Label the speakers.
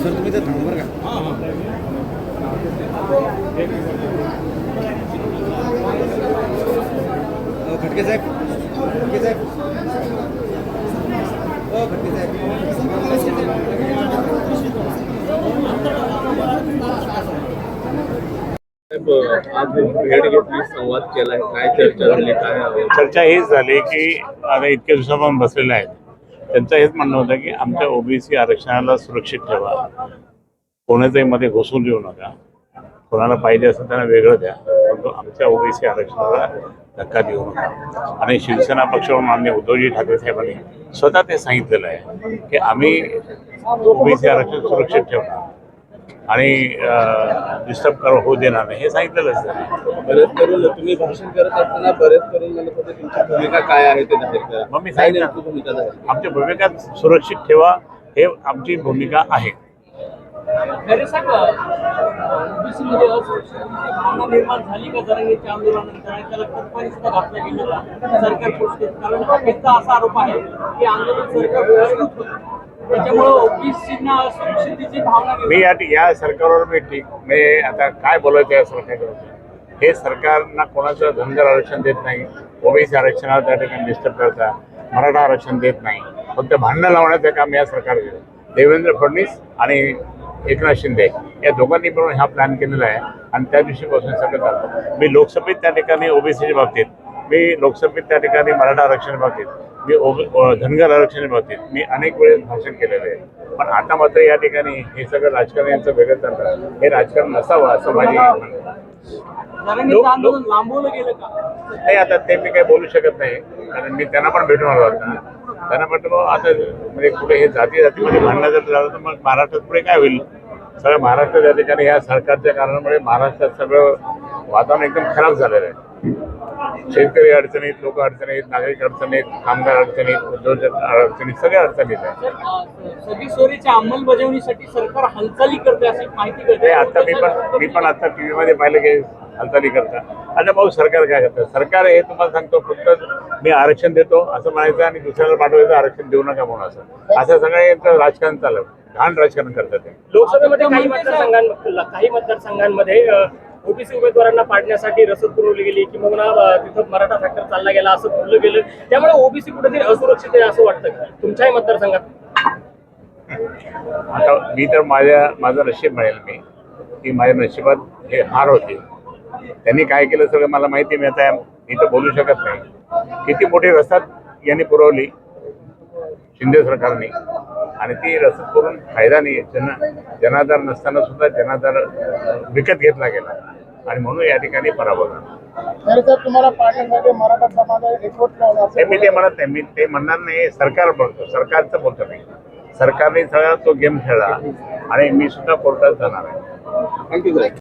Speaker 1: Sir तुम्ही तर थांबा बरं का? खटके साहेब खटके साहेब. खटके साहेब.
Speaker 2: साहेब, आज भेट घेतली संवाद केलाय काय चर्चा झाली काय
Speaker 3: चर्चा हीच झाली की आता इतक्या दिवसापासून बसलेले आहेत. त्यांचं हेच म्हणणं होतं की आमच्या ओबीसी आरक्षणाला सुरक्षित ठेवा. कोणाच्याही मध्ये घुसून देऊ नका. कोणाला पाहिजे असेल त्यांना वेगळं द्या. परंतु आमच्या ओबीसी आरक्षणाला धक्का देऊ नका. आणि शिवसेना पक्ष मान्य उद्धवजी ठाकरे साहेबांनी स्वतः ते सांगितलेलं आहे की आम्ही ओबीसी आरक्षण सुरक्षित ठेवणार. आणि डिस्टर्ब कर होऊ देणार नाही. हे सांगितलेलंच आहे
Speaker 2: बरेच करून तुम्ही भाषण करत असताना बरेच करून तुमची भूमिका काय आहे ते जाहीर करा.
Speaker 3: मग मी सांगितलं.
Speaker 2: भूमिका?
Speaker 3: आमची भूमिका सुरक्षित ठेवा हे आमची भूमिका आहे.
Speaker 4: निर्माण झाली का? आंदोलनानंतर आणि त्याला सुद्धा गेलेला सरकार कारण असा आरोप आहे की आंदोलन सरकार
Speaker 3: मी या या सरकारवर मी ठीक मी आता काय बोलायचं या सरकारवर हे सरकारना कोणाचं धनगर आरक्षण देत नाही ओबीसी आरक्षणाला त्या ठिकाणी डिस्टर्ब करता मराठा आरक्षण देत नाही फक्त भांडणं लावण्याचं काम या सरकारने देवेंद्र फडणवीस आणि एकनाथ शिंदे या दोघांनी मिळून हा प्लॅन केलेला आहे आणि त्या दिवशीपासून सगळं चालतं. मी लोकसभेत त्या ठिकाणी ओबीसीच्या बाबतीत मी लोकसभेत त्या ठिकाणी मराठा आरक्षण बाबतीत मी धनगर आरक्षण बाबतीत मी अनेक वेळेस भाषण केलेलं आहे. पण आता मात्र या ठिकाणी हे सगळं राजकारण यांचं वेगळं चालतं हे राजकारण नसावं असं माझी नाही आता ते मी काही बोलू शकत नाही. कारण मी त्यांना पण भेटून आलो आता. त्यांना म्हटलं आता म्हणजे कुठे हे जाती जातीमध्ये भांडणं जर झालं तर मग महाराष्ट्रात पुढे काय होईल? सगळं महाराष्ट्र त्या ठिकाणी या सरकारच्या कारणामुळे महाराष्ट्रात सगळं वातावरण एकदम खराब झालेलं आहे. शेतकरी अडचणीत लोक अडचणीत नागरिक अडचणीत कामगार अडचणीत उद्योजक अडचणीत सगळ्या अडचणीत आहे.
Speaker 4: अंमलबजावणीसाठी सरकार हालचाली करते अशी माहिती करते
Speaker 3: आता मी पण मी पण आता टीव्ही मध्ये पाहिलं की हालचाली करता आता भाऊ सरकार काय करतं? सरकार हे तुम्हाला सांगतो फक्त मी आरक्षण देतो असं म्हणायचं आणि दुसऱ्याला पाठवायचं आरक्षण देऊ नका म्हणून असं. असं सगळं यांचं राजकारण चाललं. घाण राजकारण करतात ते.
Speaker 5: लोकसभेमध्ये काही मतदारसंघां काही मतदारसंघांमध्ये ओबीसी उमेदवारांना पाडण्यासाठी रसद पुरवली गेली किंवा अ, तिथं मराठा फॅक्टर चालला गेला असं बोललं गेलं. त्यामुळे ओबीसी कुठेतरी असुरक्षित आहे असं वाटतं का? तुमच्याही मतदारसंघात?
Speaker 3: आता मी तर माझ्या माझं नशीब म्हणेल मी की माझ्या नशिबात हे हार होते. त्यांनी काय केलं सगळं मला माहिती मी आता मी तर बोलू शकत नाही. किती मोठी रसद यांनी पुरवली शिंदे सरकारने. आणि ती रसद करून फायदा नाही जन जनाधार नसताना सुद्धा जनाधार विकत घेतला गेला. आणि म्हणून या ठिकाणी पराभव झाला. हे मी ते म्हणत नाही मी ते म्हणणार नाही सरकार बोलतो सरकारचं बोलतो नाही. सरकारने सगळा तो गेम खेळला आणि मी सुद्धा कोर्टात जाणार आहे.
Speaker 2: थँक्यू